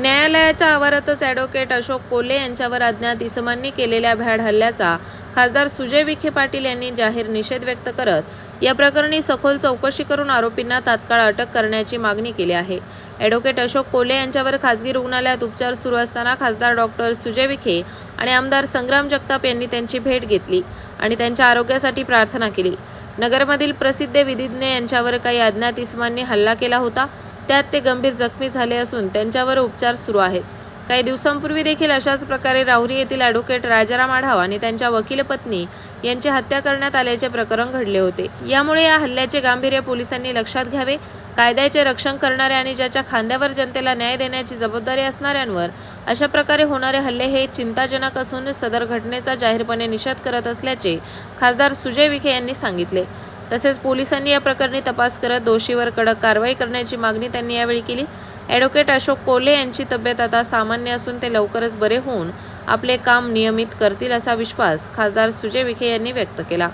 न्यायालयाच्या आवारातच ॲडव्होकेट अशोक कोल्हे यांच्यावर अज्ञात इसमांनी केलेल्या भ्याड हल्ल्याचा खासदार सुजय विखे पाटील यांनी जाहीर निषेध व्यक्त करत या प्रकरणी सखोल चौकशी करून आरोपींना तात्काळ अटक करण्याची मागणी केली आहे. ॲडव्होकेट अशोक कोल्हे यांच्यावर खासगी रुग्णालयात उपचार सुरू असताना खासदार डॉक्टर सुजय विखे आणि आमदार संग्राम जगताप यांनी त्यांची भेट घेतली आणि त्यांच्या आरोग्यासाठी प्रार्थना केली. नगरमधील प्रसिद्ध विधिज्ञ यांच्यावर काही अज्ञात इसमांनी हल्ला केला होता त्यात ते गंभीर जखमी झाले असून त्यांच्यावर उपचार सुरू आहेत. काही दिवसांपूर्वी देखील अशाच प्रकारे राहुरी येथील ॲडव्होकेट राजाराम आढाव आणि त्यांच्या वकील पत्नी यांची हत्या करण्यात आल्याचे प्रकरण घडले होते. यामुळे या हल्ल्याचे गांभीर्य पोलिसांनी लक्षात घ्यावे. कायद्याचे रक्षण करणाऱ्या आणि ज्याच्या खांद्यावर जनतेला न्याय देण्याची जबाबदारी असणाऱ्यांवर अशा प्रकारे होणारे हल्ले हे चिंताजनक असून सदर घटनेचा जाहीरपणे निषेध करत असल्याचे खासदार सुजय विखे यांनी सांगितले. तसेच पोलिसांनी या प्रकरणी तपास करत दोषीवर कडक कारवाई करण्याची मागणी त्यांनी यावेळी केली. ॲडव्होकेट अशोक कोल्हे यांची तब्येत आता सामान्य असून ते लवकरच बरे होऊन आपले काम नियमित करतील असा विश्वास खासदार सुजय विखे यांनी व्यक्त केला.